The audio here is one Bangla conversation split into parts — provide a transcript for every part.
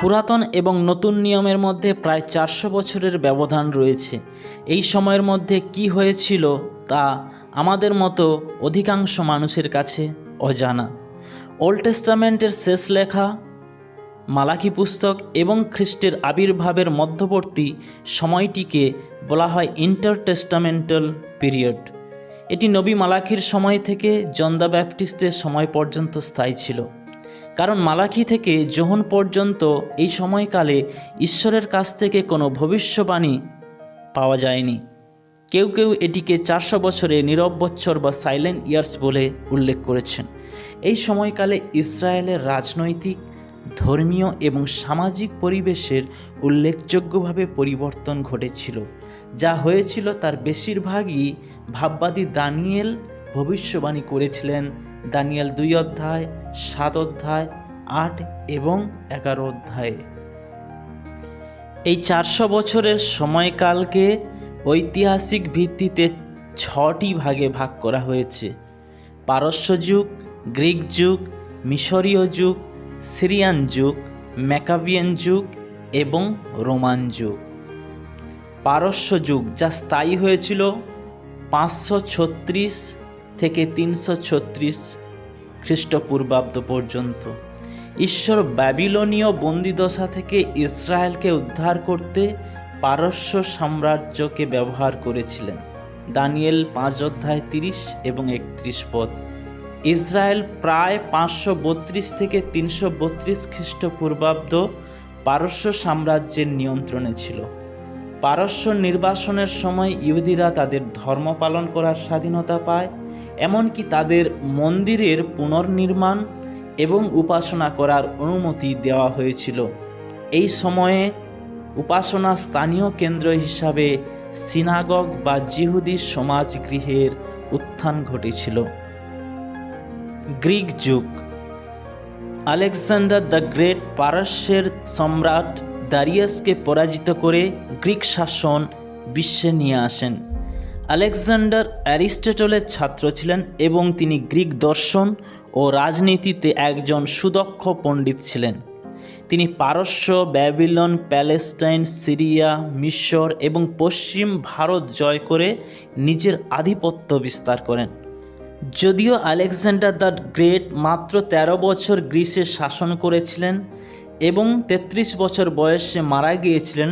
পুরাতন এবং নতুন নিয়মের মধ্যে প্রায় চারশো বছরের ব্যবধান রয়েছে। এই সময়ের মধ্যে কি হয়েছিল তা আমাদের মতো অধিকাংশ মানুষের কাছে অজানা। ওল্ড টেস্টামেন্টের শেষ লেখা, মালাকি পুস্তক এবং খ্রিস্টের আবির্ভাবের মধ্যবর্তী সময়টিকে বলা হয় ইন্টারটেস্টামেন্টাল পিরিয়ড। এটি নবী মালাকির সময় থেকে জন্দা ব্যাপটিস্টের সময় পর্যন্ত স্থায়ী ছিল। কারণ মালাকি থেকে যোহন পর্যন্ত এই সময়কালে ঈশ্বরের কাছ থেকে কোনো ভবিষ্যবাণী পাওয়া যায়নি। কেউ কেউ এটিকে চারশো বছরে নীরব বৎসর বা সাইলেন্ট ইয়ার্স বলে উল্লেখ করেছেন। এই সময়কালে ইসরায়েলের রাজনৈতিক, ধর্মীয় এবং সামাজিক পরিবেশের উল্লেখযোগ্যভাবে পরিবর্তন ঘটেছিল। যা হয়েছিল তার বেশিরভাগই ভাববাদী দানিয়েল ভবিষ্যবাণী করেছিলেন দানিয়েল দুই অধ্যায়, সাত অধ্যায়, আট এবং এগারো অধ্যায়ে। এই চারশো বছরের সময়কালকে ঐতিহাসিক ভিত্তিতে ছটি ভাগে ভাগ করা হয়েছে। পারস্য যুগ, গ্রিক যুগ, মিশরীয় যুগ, সিরিয়ান যুগ, ম্যাকাবিয়ান যুগ এবং রোমান যুগ। পারস্য যুগ যা স্থায়ী হয়েছিল পাঁচশো ছত্রিশ থেকে তিনশো ছত্রিশ খ্রিস্টপূর্বাব্দ পর্যন্ত। ঈশ্বর ব্যাবিলনীয় বন্দিদশা থেকে ইসরায়েলকে উদ্ধার করতে পারস্য সাম্রাজ্যকে ব্যবহার করেছিলেন। দানিয়েল পাঁচ অধ্যায় তিরিশ এবং একত্রিশ পদ। ইসরায়েল প্রায় পাঁচশো বত্রিশ থেকে তিনশো বত্রিশ খ্রিস্টপূর্বাব্দ পারস্য সাম্রাজ্যের নিয়ন্ত্রণে ছিল। পারস্য নির্বাসনের সময় ইহুদিরা তাদের ধর্ম পালন করার স্বাধীনতা পায় এমনকি তাদের মন্দিরের পুনর্নির্মাণ এবং উপাসনা করার অনুমতি দেওয়া হয়েছিল। এই সময়ে উপাসনা স্থানীয় কেন্দ্র হিসাবে সিনাগগ বা জিহুদি সমাজগৃহের উত্থান ঘটেছিল। গ্রিক যুগ। আলেকজান্ডার দ্য গ্রেট পারস্যের সম্রাট দারিয়াসকে পরাজিত করে গ্রিক শাসন বিশ্বে নিয়ে আসেন। আলেকজান্ডার অ্যারিস্টেটলের ছাত্র ছিলেন এবং তিনি গ্রিক দর্শন ও রাজনীতিতে একজন সুদক্ষ পণ্ডিত ছিলেন। তিনি পারস্য, ব্যাবিলন, প্যালেস্টাইন, সিরিয়া, মিশর এবং পশ্চিম ভারত জয় করে নিজের আধিপত্য বিস্তার করেন। যদিও আলেকজান্ডার দ্য গ্রেট মাত্র ১৩ বছর গ্রিসে শাসন করেছিলেন এবং ৩৩ বছর বয়সে মারা গিয়েছিলেন,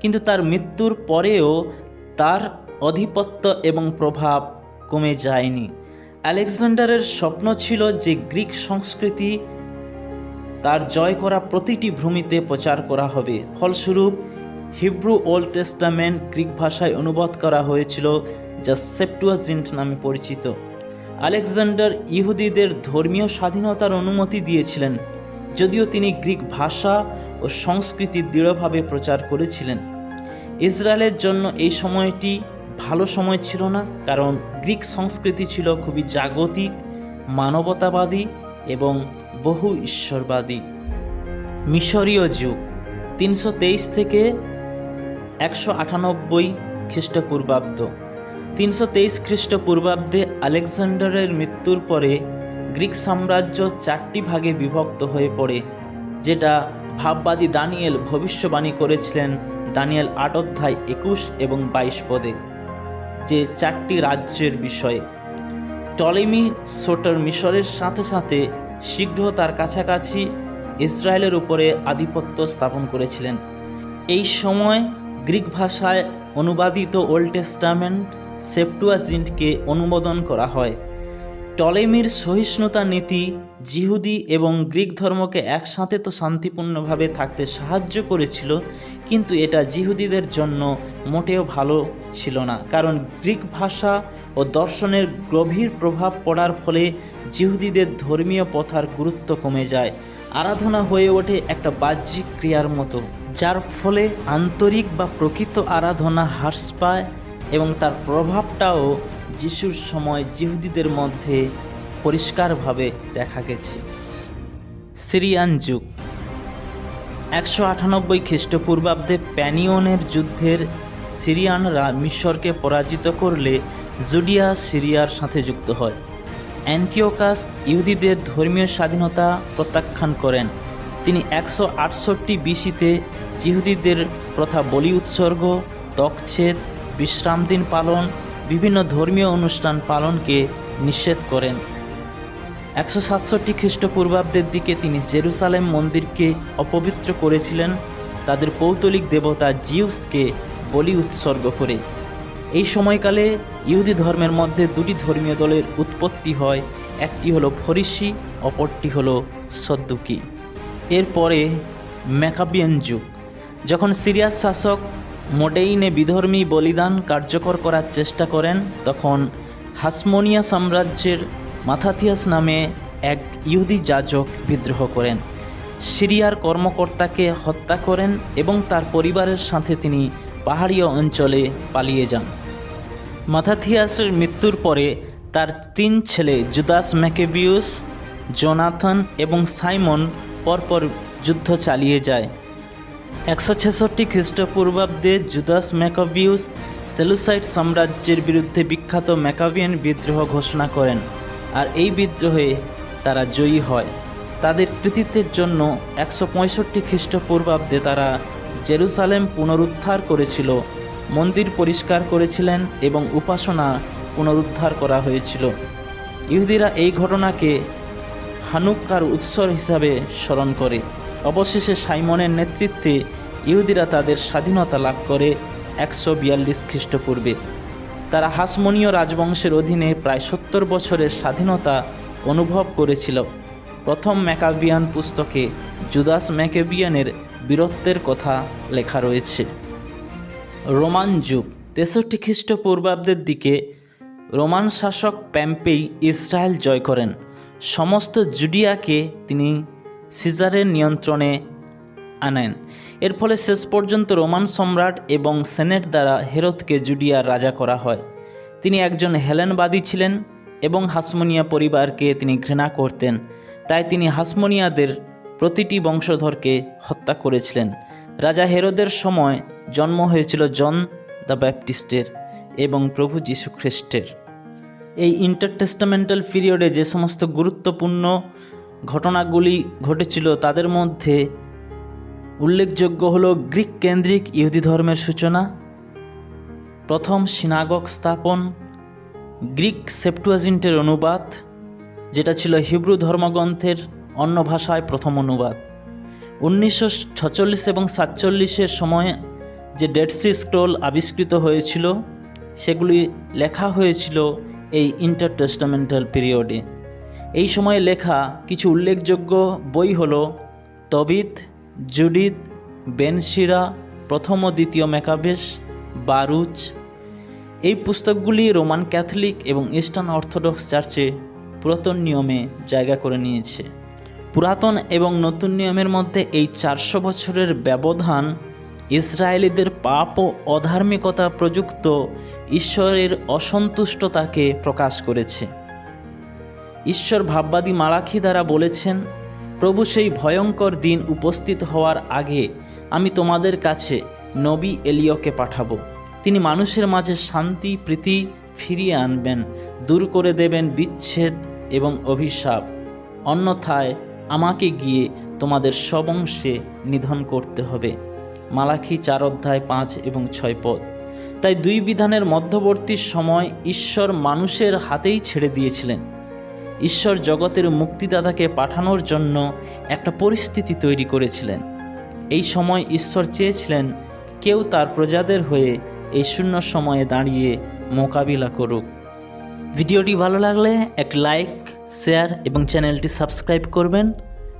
কিন্তু তার মৃত্যুর পরেও তার আধিপত্য এবং প্রভাব কমে যায়নি। আলেকজান্ডারের স্বপ্ন ছিল যে গ্রিক সংস্কৃতি তার জয় করা প্রতিটি ভূমিতে প্রচার করা হবে। ফলস্বরূপ, হিব্রু ওল্ড টেস্টামেন্ট গ্রিক ভাষায় অনুবাদ করা হয়েছিল, যা সেপ্টুয়াজিন্ট নামে পরিচিত। আলেকজান্ডার ইহুদিদের ধর্মীয় স্বাধীনতার অনুমতি দিয়েছিলেন, যদিও তিনি গ্রিক ভাষা ও সংস্কৃতি দৃঢ়ভাবে প্রচার করেছিলেন। ইসরায়েলের জন্য এই সময়টি ভালো সময় ছিল না, কারণ গ্রিক সংস্কৃতি ছিল খুবই জাগতিক, মানবতাবাদী এবং বহু ঈশ্বরবাদী। মিশরীয় যুগ, তিনশো তেইশ থেকে একশো আটানব্বই খ্রিস্টপূর্বাব্দ। তিনশো তেইশ খ্রিস্টপূর্বাব্দে আলেকজান্ডারের মৃত্যুর পরে গ্রিক সাম্রাজ্য চারটি ভাগে বিভক্ত হয়ে পড়ে, যেটা ভাববাদী দানিয়েল ভবিষ্যবাণী করেছিলেন দানিয়েল আট অধ্যায় একুশ এবং বাইশ পদে। যে চারটি রাজ্যের বিষয়ে। টলেমি সোটার মিশরের সাথে সাথে শীঘ্র তার কাছাকাছি ইসরায়েলের উপরে আধিপত্য স্থাপন করেছিলেন। এই সময় গ্রিক ভাষায় অনুবাদিত ওল্ড টেস্টামেন্ট সেপ্টুয়াজিন্টকে অনুমোদন করা হয়। টলেমির সহিষ্ণুতা নীতি জিহুদি এবং গ্রিক ধর্মকে একসাথে তো শান্তিপূর্ণভাবে থাকতে সাহায্য করেছিল, কিন্তু এটা জিহুদিদের জন্য মোটেও ভালো ছিল না। কারণ গ্রিক ভাষা ও দর্শনের গভীর প্রভাব পড়ার ফলে জিহুদিদের ধর্মীয় পথার গুরুত্ব কমে যায়। আরাধনা হয়ে ওঠে একটা বাহ্যিক ক্রিয়ার মতো, যার ফলে আন্তরিক বা প্রকৃত আরাধনা হ্রাস পায় এবং তার প্রভাবটাও যিশুর সময় জিহুদিদের মধ্যে পরিষ্কারভাবে দেখা গেছে। সিরিয়ান যুগ। একশো আটানব্বই খ্রিস্টপূর্বাব্দে প্যানিয়নের যুদ্ধের সিরিয়ানরা মিশরকে পরাজিত করলে জুডিয়া সিরিয়ার সাথে যুক্ত হয়। অ্যান্টিওকাস ইহুদিদের ধর্মীয় স্বাধীনতা প্রত্যাখ্যান করেন। তিনি একশো আটষট্টি বিসিতে জিহুদিদের প্রথা বলি উৎসর্গ, তকছেদ, বিশ্রাম দিন পালন বিভিন্ন ধর্মীয় অনুষ্ঠান পালনকে নিষেধ করেন। একশো সাতষট্টি খ্রিস্টপূর্বাব্দের দিকে তিনি জেরুসালেম মন্দিরকে অপবিত্র করেছিলেন। তাদের পৌতলিক দেবতা জিউসকে বলি উৎসর্গ করে। এই সময়কালে ইহুদি ধর্মের মধ্যে দুটি ধর্মীয় দলের উৎপত্তি হয়। একটি হলো ফরিসি, অপরটি হলো সদ্দুকি। এরপরে ম্যাকাবিয়ান যুগ। যখন সিরিয়ার শাসক মোডেইনে বিধর্মী বলিদান কার্যকর করার চেষ্টা করেন, তখন হাসমোনিয়া সাম্রাজ্যের মাথাথিয়াস নামে এক ইহুদি যাজক বিদ্রোহ করেন। সিরিয়ার কর্মকর্তাকে হত্যা করেন এবং তার পরিবারের সাথে তিনি পাহাড়ীয় অঞ্চলে পালিয়ে যান। মাথাথিয়াসের মৃত্যুর পরে তার তিন ছেলে জুদাস ম্যাকেবিউস, জোনাথন এবং সাইমন পরপর যুদ্ধ চালিয়ে যায়। একশো ছেষট্টি খ্রিস্টপূর্বাব্দে জুদাস ম্যাকাবিউস সেলুসাইড সাম্রাজ্যের বিরুদ্ধে বিখ্যাত ম্যাকাবিয়ান বিদ্রোহ ঘোষণা করেন, আর এই বিদ্রোহে তারা জয়ী হয়। তাদের কৃতিত্বের জন্য একশো পঁয়ষট্টি খ্রিস্টপূর্বাব্দে তারা জেরুসালেম পুনরুদ্ধার করেছিল, মন্দির পরিষ্কার করেছিলেন এবং উপাসনা পুনরুদ্ধার করা হয়েছিল। ইহুদিরা এই ঘটনাকে হানুক্কার উৎসর হিসাবে স্মরণ করে। অবশেষে সাইমনের নেতৃত্বে ইহুদিরা তাদের স্বাধীনতা লাভ করে একশো বিয়াল্লিশ খ্রিস্টপূর্বে। তারা হাসমনীয় রাজবংশের অধীনে প্রায় সত্তর বছরের স্বাধীনতা অনুভব করেছিল। প্রথম ম্যাকাবিয়ান পুস্তকে জুদাস ম্যাকেবিয়ানের বীরত্বের কথা লেখা রয়েছে। রোমান যুগ, তেষট্টি খ্রিস্টপূর্বাব্দের দিকে রোমান শাসক প্যাম্পেই ইসরায়েল জয় করেন। সমস্ত জুডিয়াকে তিনি সিজারের নিয়ন্ত্রণে আনেন। এর ফলে শেষ পর্যন্ত রোমান সম্রাট এবং সেনেট দ্বারা হেরতকে জুডিয়ার রাজা করা হয়। তিনি একজন হেলেনবাদী ছিলেন এবং হাসমনিয়া পরিবারকে তিনি ঘৃণা করতেন। তাই তিনি হাসমনিয়াদের প্রতিটি বংশধরকে হত্যা করেছিলেন। রাজা হেরোদের সময় জন্ম হয়েছিল জন দ্য ব্যাপটিস্টের এবং প্রভু যীশু খ্রিস্টের এই ইন্টারটেস্টামেন্টাল পিরিয়ডে যে সমস্ত গুরুত্বপূর্ণ ঘটনাগুলি ঘটেছিল তাদের মধ্যে উল্লেখযোগ্য হল গ্রিক কেন্দ্রিক ইহুদি ধর্মের সূচনা, প্রথম সিনাগক স্থাপন, গ্রিক সেপ্টুয়াজিন্টের অনুবাদ, যেটা ছিল হিব্রু ধর্মগ্রন্থের অন্য ভাষায় প্রথম অনুবাদ। উনিশশো ছচল্লিশ এবং সাতচল্লিশের সময় যে ডেড সি স্ক্রোল আবিষ্কৃত হয়েছিল, সেগুলি লেখা হয়েছিল এই ইন্টারটেস্টামেন্টাল পিরিয়ডে। এই সময়ে লেখা কিছু উল্লেখযোগ্য বই হল তবিত, জুডিত, বেনশিরা, প্রথম ও দ্বিতীয় মেকাবেশ, বারুচ। এই পুস্তকগুলি রোমান ক্যাথলিক এবং ইস্টার্ন অর্থোডক্স চার্চে পুরাতন নিয়মে জায়গা করে নিয়েছে। পুরাতন এবং নতুন নিয়মের মধ্যে এই চারশো বছরের ব্যবধান ইসরায়েলিদের পাপ ও অধার্মিকতা প্রযুক্ত ঈশ্বরের অসন্তুষ্টতাকে প্রকাশ করেছে। ঈশ্বর ভাববাদী মালাখি দ্বারা বলেছেন, প্রভু সেই ভয়ঙ্কর দিন উপস্থিত হওয়ার আগে আমি তোমাদের কাছে নবী এলিয়কে পাঠাবো। তিনি মানুষের মাঝে শান্তি, প্রীতি ফিরিয়ে আনবেন, দূর করে দেবেন বিচ্ছেদ এবং অভিশাপ। অন্যথায় আমাকে গিয়ে তোমাদের সবংশে নিধন করতে হবে। মালাখি চার অধ্যায় পাঁচ এবং ছয় পদ। তাই দুই বিধানের মধ্যবর্তী সময় ঈশ্বর মানুষের হাতেই ছেড়ে দিয়েছিলেন। ঈশ্বর জগতের মুক্তিদাতাকে পাঠানোর জন্য একটা পরিস্থিতি তৈরি করেছিলেন। এই সময় ঈশ্বর চেয়েছিলেন কেউ তার প্রজাদের হয়ে এই শূন্য সময়ে দাঁড়িয়ে মোকাবিলা করুক। ভিডিওটি ভালো লাগলে এক লাইক, শেয়ার এবং চ্যানেলটি সাবস্ক্রাইব করবেন।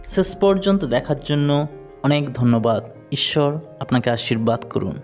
শেষ পর্যন্ত দেখার জন্য অনেক ধন্যবাদ। ঈশ্বর আপনাকে আশীর্বাদ করুন।